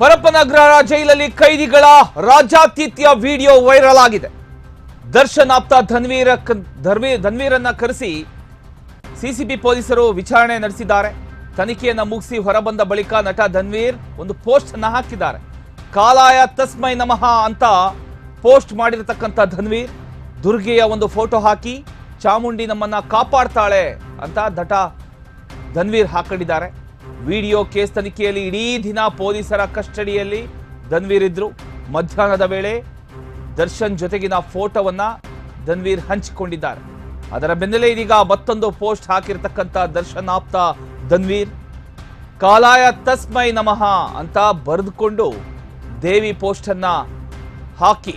ಪರಪ್ಪನಗರ ಜೈಲಲ್ಲಿ ಕೈದಿಗಳ ರಾಜಾತಿಥ್ಯ video viral ಆಗಿದೆ. ದರ್ಶನ್ ಆಪ್ತ ಧನ್ವೀರ ಧನ್ವೀರ್ ಧನ್ವೀರನ್ನ ಕರೆಸಿ ಸಿಸಿಬಿ ಪೊಲೀಸರು ವಿಚಾರಣೆ ನಡೆಸಿದ್ದಾರೆ. ತನಿಖೆಯನ್ನು ಮುಗಿಸಿ ಹೊರಬಂದ ಬಳಿಕ ನಟ ಧನ್ವೀರ್ ಒಂದು ಪೋಸ್ಟ್ ಅನ್ನ ಹಾಕಿದ್ದಾರೆ. ಕಾಲಾಯ ತಸ್ಮೈ ನಮಃ ಅಂತ ಪೋಸ್ಟ್ ಮಾಡಿರತಕ್ಕಂಥ ಧನ್ವೀರ್ ದುರ್ಗೆಯ ಒಂದು ಫೋಟೋ ಹಾಕಿ ಚಾಮುಂಡಿ ನಮ್ಮನ್ನ ಕಾಪಾಡ್ತಾಳೆ ಅಂತ ದಟ ಧನ್ವೀರ್ ಹಾಕೊಂಡಿದ್ದಾರೆ. ವಿಡಿಯೋ ಕೇಸ್ ತನಿಖೆಯಲ್ಲಿ ಇಡೀ ದಿನ ಪೊಲೀಸರ ಕಸ್ಟಡಿಯಲ್ಲಿ ಧನ್ವೀರ್ ಇದ್ರು ಮಧ್ಯಾಹ್ನದ ವೇಳೆ ದರ್ಶನ್ ಜೊತೆಗಿನ ಫೋಟೋವನ್ನ ಧನ್ವೀರ್ ಹಂಚಿಕೊಂಡಿದ್ದಾರೆ. ಅದರ ಬೆನ್ನಲ್ಲೇ ಇದೀಗ ಮತ್ತೊಂದು ಪೋಸ್ಟ್ ಹಾಕಿರ್ತಕ್ಕಂಥ ದರ್ಶನ್ ಆಪ್ತ ಧನ್ವೀರ್. ಕಾಲಾಯ ತಸ್ಮೈ ನಮಃ ಅಂತ ಬರೆದುಕೊಂಡು ದೇವಿ ಪೋಸ್ಟ್ ಹಾಕಿ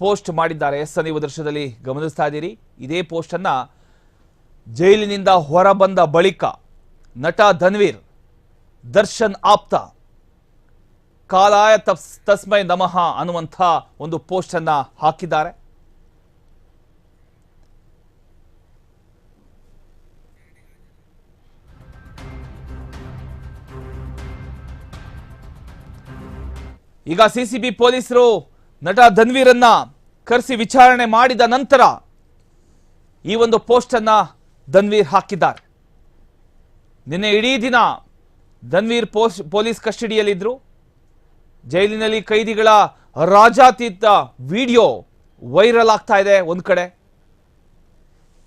ಪೋಸ್ಟ್ ಮಾಡಿದ್ದಾರೆ. ಎಸ್ ನೀವು ದೃಶ್ಯದಲ್ಲಿ ಗಮನಿಸ್ತಾ ಇದ್ದೀರಿ. ಇದೇ ಪೋಸ್ಟ್ ಅನ್ನ ಜೈಲಿನಿಂದ ಹೊರಬಂದ ಬಳಿಕ ನಟ ಧನ್ವೀರ್, ದರ್ಶನ್ ಆಪ್ತ ಕಾಲಾಯ ತಸ್ ತಸ್ಮೈ ನಮಃ ಅನ್ನುವಂಥ ಒಂದು ಪೋಸ್ಟ್ ಅನ್ನ ಹಾಕಿದ್ದಾರೆ. ಈಗ ಸಿಸಿಬಿ ಪೊಲೀಸರು ನಟ ಧನ್ವೀರನ್ನ ಕರೆಸಿ ವಿಚಾರಣೆ ಮಾಡಿದ ನಂತರ ಈ ಒಂದು ಪೋಸ್ಟ್ ಅನ್ನ ಧನ್ವೀರ್ ಹಾಕಿದ್ದಾರೆ. ನಿನ್ನೆ ಇಡೀ ದಿನ ಧನ್ವೀರ್ ಪೋಸ್ಟ್ ಪೊಲೀಸ್ ಕಸ್ಟಡಿಯಲ್ಲಿದ್ದರು ಜೈಲಿನಲ್ಲಿ ಕೈದಿಗಳ ರಾಜಾತೀತ ವಿಡಿಯೋ ವೈರಲ್ ಆಗ್ತಾ ಇದೆ ಒಂದು ಕಡೆ.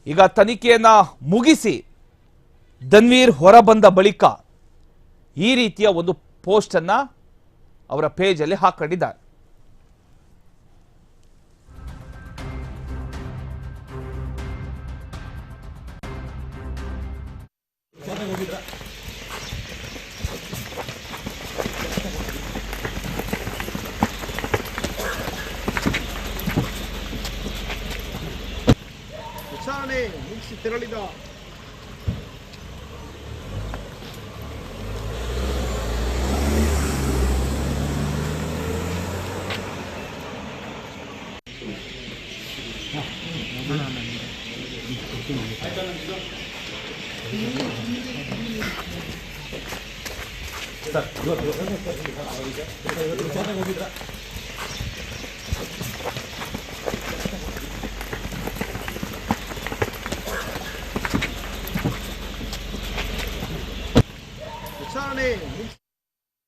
ಈಗ ತನಿಖೆಯನ್ನು ಮುಗಿಸಿ ಧನ್ವೀರ್ ಹೊರಬಂದ ಬಳಿಕ ಈ ರೀತಿಯ ಒಂದು ಪೋಸ್ಟನ್ನು ಅವರ ಪೇಜಲ್ಲಿ ಹಾಕೊಂಡಿದ್ದಾರೆ. 여기다. 차 안에 묵시 들어리다. 하나 하나. Charlie!